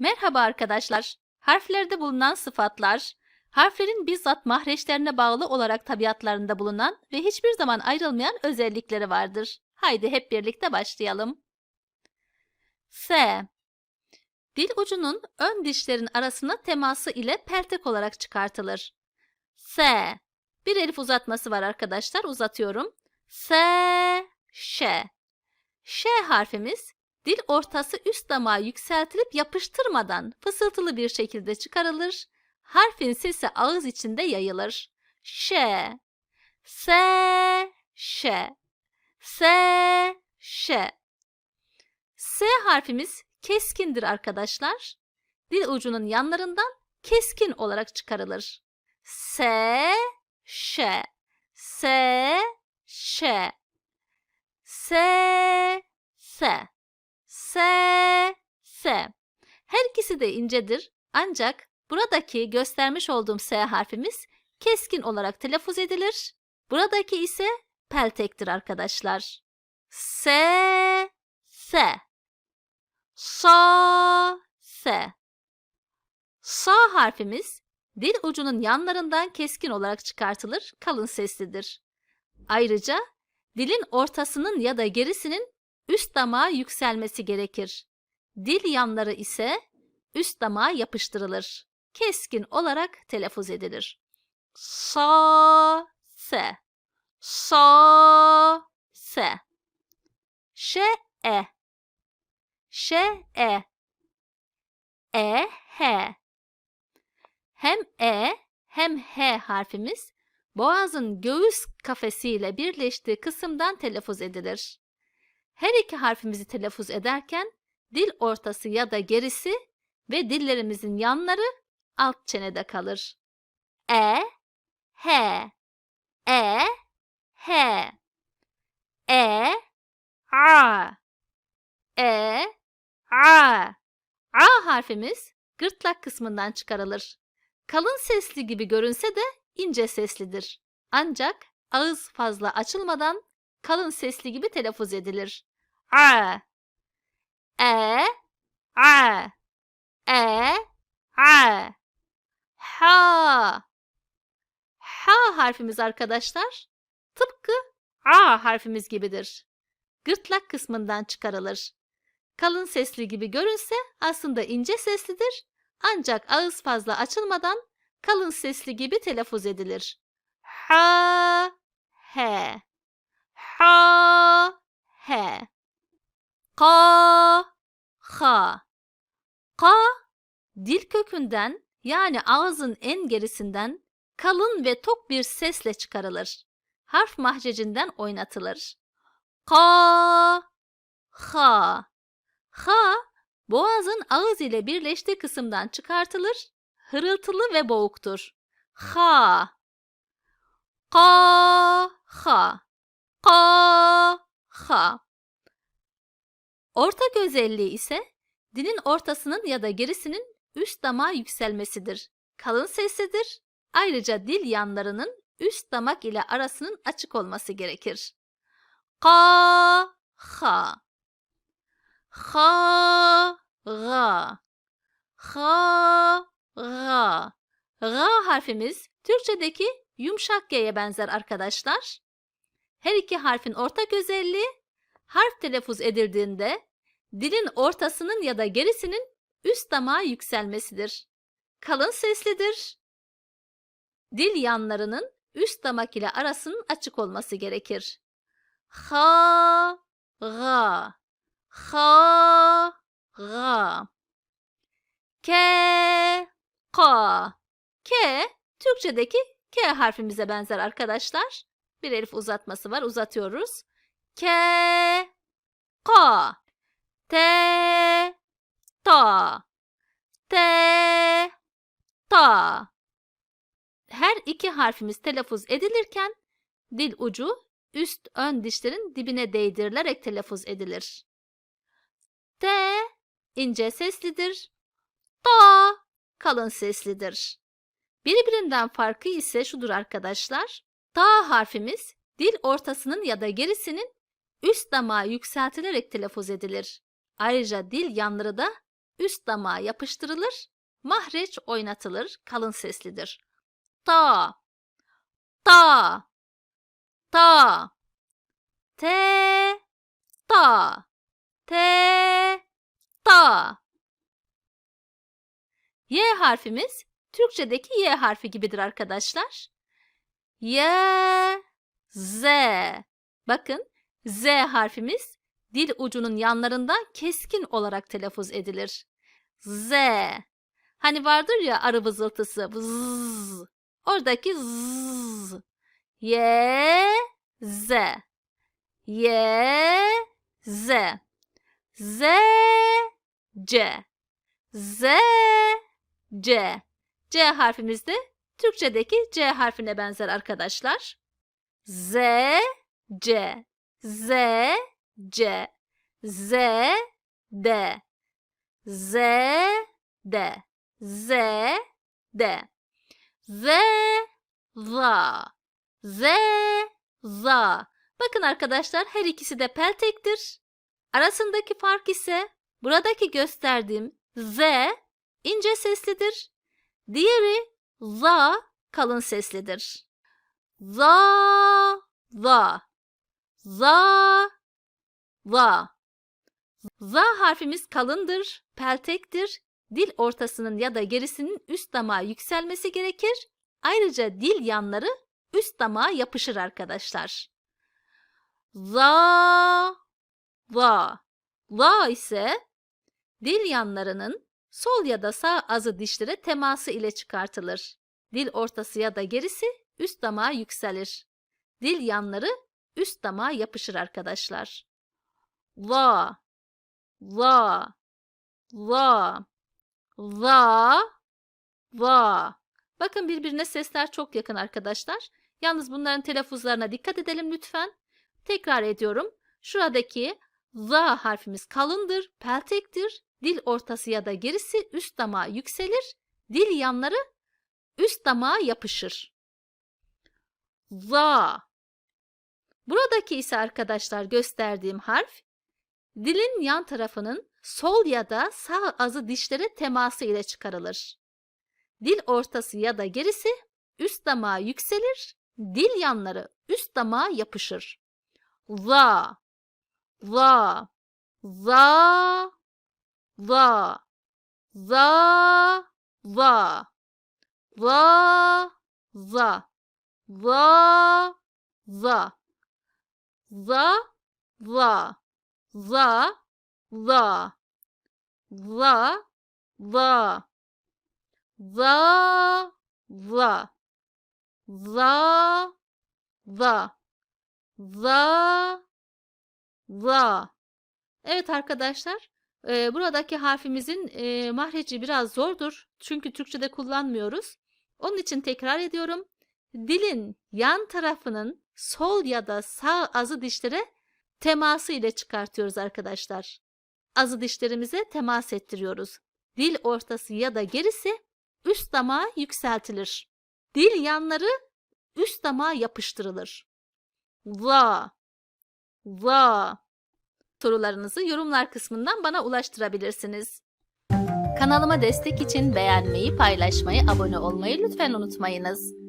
Merhaba arkadaşlar. Harflerde bulunan sıfatlar, harflerin bizzat mahreçlerine bağlı olarak tabiatlarında bulunan ve hiçbir zaman ayrılmayan özellikleri vardır. Haydi hep birlikte başlayalım. S. Dil ucunun ön dişlerin arasına teması ile peltek olarak çıkartılır. S. Bir elif uzatması var arkadaşlar. Uzatıyorum. S, Ş. Ş harfimiz dil ortası üst damağı yükseltilip yapıştırmadan fısıltılı bir şekilde çıkarılır. Harfin sesi ağız içinde yayılır. Ş, S, Ş, S, Ş. S harfimiz keskindir arkadaşlar. Dil ucunun yanlarından keskin olarak çıkarılır. S, Ş, S, Ş, S, S. S, S. Her ikisi de incedir ancak buradaki göstermiş olduğum S harfimiz keskin olarak telaffuz edilir. Buradaki ise peltektir arkadaşlar. S, S. Sa, S. Sa harfimiz dil ucunun yanlarından keskin olarak çıkartılır, kalın seslidir. Ayrıca dilin ortasının ya da gerisinin üst damağa yükselmesi gerekir. Dil yanları ise üst damağa yapıştırılır. Keskin olarak telaffuz edilir. Sa, se. Sa, se. Ş, e. Ş, e. E, h. Hem e hem h harfimiz boğazın göğüs kafesiyle birleştiği kısımdan telaffuz edilir. Her iki harfimizi telaffuz ederken dil ortası ya da gerisi ve dillerimizin yanları alt çenede kalır. E, H, E, H, E, A, E, A. A harfimiz gırtlak kısmından çıkarılır. Kalın sesli gibi görünse de ince seslidir. Ancak ağız fazla açılmadan kalın sesli gibi telaffuz edilir. A, E, A, E, A. Ha. Ha harfimiz arkadaşlar tıpkı A harfimiz gibidir. Gırtlak kısmından çıkarılır. Kalın sesli gibi görünse aslında ince seslidir ancak ağız fazla açılmadan kalın sesli gibi telaffuz edilir. Ha, he. Ha, he. Ka, ha. Ka, dil kökünden yani ağzın en gerisinden kalın ve tok bir sesle çıkarılır. Harf mahcecinden oynatılır. Ka, ha. Ha, boğazın ağız ile birleştiği kısımdan çıkartılır, hırıltılı ve boğuktur. Ha, ka, ha, ka, ha. Ortak özelliği ise dilin ortasının ya da gerisinin üst damağa yükselmesidir. Kalın seslidir. Ayrıca dil yanlarının üst damak ile arasının açık olması gerekir. Ka, ha. Ha, ga. Ha, ga. Ga harfimiz Türkçedeki yumuşak G'ye benzer arkadaşlar. Her iki harfin ortak özelliği harf telaffuz edildiğinde dilin ortasının ya da gerisinin üst damağa yükselmesidir. Kalın seslidir. Dil yanlarının üst damak ile arasının açık olması gerekir. Ha, ga. Ha, ga. Ke, ka. Ke, Türkçedeki K harfimize benzer arkadaşlar. Bir elif uzatması var, uzatıyoruz. Ke, ka. Te, ta. Te, ta. Her iki harfimiz telaffuz edilirken dil ucu üst ön dişlerin dibine değdirilerek telaffuz edilir. T ince seslidir. Ta kalın seslidir. Birbirinden farkı ise şudur arkadaşlar. Ta harfimiz dil ortasının ya da gerisinin üst damağı yükseltilerek telaffuz edilir. Ayrıca dil yanları da üst damağa yapıştırılır, mahreç oynatılır, kalın seslidir. Ta, ta, ta, te, ta, te, ta. Y harfimiz Türkçedeki Y harfi gibidir arkadaşlar. Y, Z. Bakın Z harfimiz dil ucunun yanlarından keskin olarak telaffuz edilir. Z. Hani vardır ya arı vızıltısı. Vız. Oradaki z. Y, Z. Y, Z. Z, C. Z, C. C harfimiz de Türkçedeki C harfine benzer arkadaşlar. Z, C. Z, C. Z, D. Z, D. Z, D. Z, za. Z, za. Bakın arkadaşlar her ikisi de peltektir. Arasındaki fark ise buradaki gösterdiğim Z ince seslidir. Diğeri za kalın seslidir. Za, za. Za, za. Za harfimiz kalındır, peltektir. Dil ortasının ya da gerisinin üst damağa yükselmesi gerekir. Ayrıca dil yanları üst damağa yapışır arkadaşlar. Za, za. La ise dil yanlarının sol ya da sağ azı dişlere teması ile çıkartılır. Dil ortası ya da gerisi üst damağa yükselir. Dil yanları üst damağa yapışır arkadaşlar. La, la, la, la, la. Bakın birbirine sesler çok yakın arkadaşlar. Yalnız bunların telaffuzlarına dikkat edelim lütfen. Tekrar ediyorum. Şuradaki za harfimiz kalındır, peltektir. Dil ortası ya da gerisi üst damağa yükselir. Dil yanları üst damağa yapışır. Za. Buradaki ise arkadaşlar gösterdiğim harf dilin yan tarafının sol ya da sağ azı dişlere teması ile çıkarılır. Dil ortası ya da gerisi üst damağa yükselir. Dil yanları üst damağa yapışır. Za. Za. Za. Za. Za. Za. Za. Za. Za. Za. Za. Za. Za. Za. Za. Za. Za. Za. Za. Za. Za. Za. Evet arkadaşlar, e, buradaki harfimizin e, mahreci biraz zordur. Çünkü Türkçe'de kullanmıyoruz. Onun için tekrar ediyorum. Dilin yan tarafının sol ya da sağ azı dişlere teması ile çıkartıyoruz arkadaşlar. Azı dişlerimize temas ettiriyoruz. Dil ortası ya da gerisi üst damağa yükseltilir. Dil yanları üst damağa yapıştırılır. Va, va. Sorularınızı yorumlar kısmından bana ulaştırabilirsiniz. Kanalıma destek için beğenmeyi, paylaşmayı, abone olmayı lütfen unutmayınız.